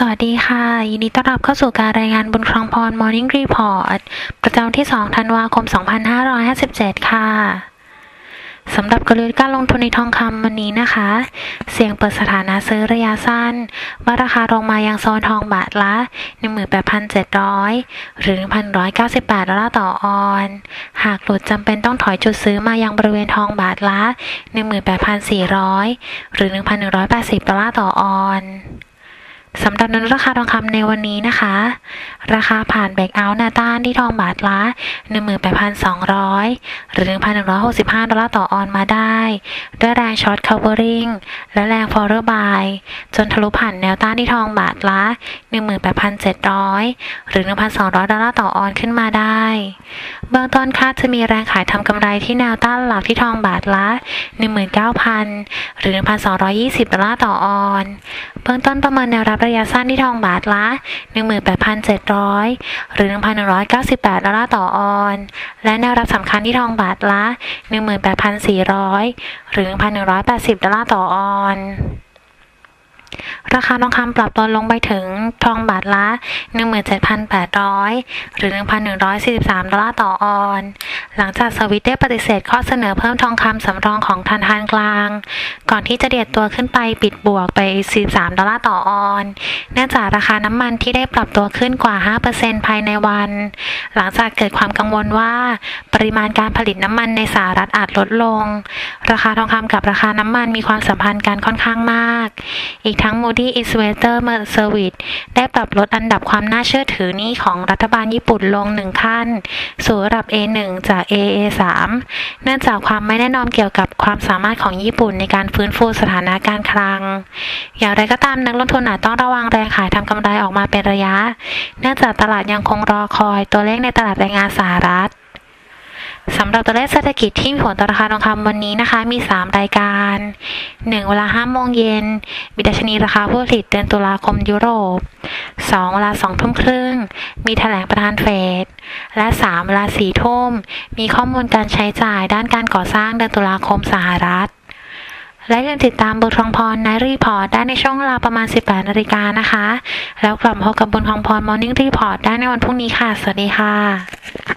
สวัสดีค่ะ ยินดีต้อนรับเข้าสู่การรายงานบนครองพร Morning Report ประจำวันที่ 2 ธันวาคม 2557 ค่ะสำหรับกลยุทธ์การลงทุนในทองคำวันนี้นะคะ เสี่ยงเปิดสถานะซื้อระยะสั้นว่าราคาลงมายังโซนทองบาทละ 18,700 หรือ 1,198 ดอลลาร์ต่อออน หากหลุดจำเป็นต้องถอยจุดซื้อมายังบริเวณทองบาทละ 18,400 หรือ 1,180 ดอลลาร์ต่อออน สำหรับนั้นราคาทองคำในวันนี้นะคะ ราคาผ่านแบกเอาท์หนาต้านที่ทองบาทละ 18,200 หรือ 1,165 ดอลลาร์ต่อออนมาได้ ด้วยแรงช็อต covering และแรง follow buy จนทะลุผ่านแนวต้านที่ทองบาทละ 18,700 หรือ 1,200 ดอลลาร์ต่อออนขึ้นมาได้ เบื้องต้นคาดจะมีแรงขายทำกำไรที่แนวต้านหลักที่ทองบาทละ 19,000 หรือ 1,220 ดอลลาร์ต่อออน เบื้องต้นประเมินแนวรับระยะสั้นที่ทองบาทละ 18,700 หรือ 1,198 ดอลลาร์ต่อออน และแนวรับสำคัญที่ทองบาทละ 18,400 หรือ 1,180 ดอลลาร์ต่อออน ราคาทองคำปรับตัวลงไปถึงทองบาทละ 17,800 หรือ 1,143 ดอลลาร์ต่อออน หลังจากสวิตได้ปฏิเสธข้อเสนอเพิ่มทองคำสำรองของธนาคารกลาง ก่อนที่จะเดียดตัวขึ้นไปปิดบวกไป 43 ดอลลาร์ต่อออน เนื่องจากราคาน้ำมันที่ได้ปรับตัวขึ้นกว่า 5%ภายในวัน หลังจากเกิดความกังวลว่าปริมาณการผลิตน้ำมันในสหรัฐอาจลดลง ราคาทองคำกับราคาน้ำมันมีความสัมพันธ์กันค่อนข้างมาก อีกทั้งมู Moody Investor Service ได้ปรับลดอันดับความน่าเชื่อถือหนี้ของรัฐบาลญี่ปุ่นลงหนึ่งขั้น สู่ระดับ A1 จาก AA3 เนื่องจากความไม่แน่นอนเกี่ยวกับความสามารถของญี่ปุ่นในการฟื้นฟูสถานะการคลัง อย่างไรก็ตามนักลงทุนอาจต้องระวังแรงขายทำกำไรออกมาเป็นระยะ เนื่องจากตลาดยังคงรอคอยตัวเลขในตลาดแรงงานสหรัฐ สำหรับตัวเลขเศรษฐกิจที่มีผลต่อราคาทองคำวันนี้นะคะ มี 3 รายการ 1 เวลา5โมงเย็นมีดัชนีราคาผู้ผลิตเดือนตุลาคมยุโรป 2 เวลา2ทุ่มครึ่ง มีแถลงประธานเฟด และ 3 เวลา4ทุ่ม มีข้อมูลการใช้จ่ายด้านการก่อสร้างเดือนตุลาคมสหรัฐ และอยังติดตามบุญทองพรในรีพอร์ตได้ในช่วงเวลาประมาณ 18นาฬิกานะคะ แล้วกลับมาพบกับบุญทองพร Morning Report ได้ในวันพรุ่งนี้ค่ะ สวัสดีค่ะ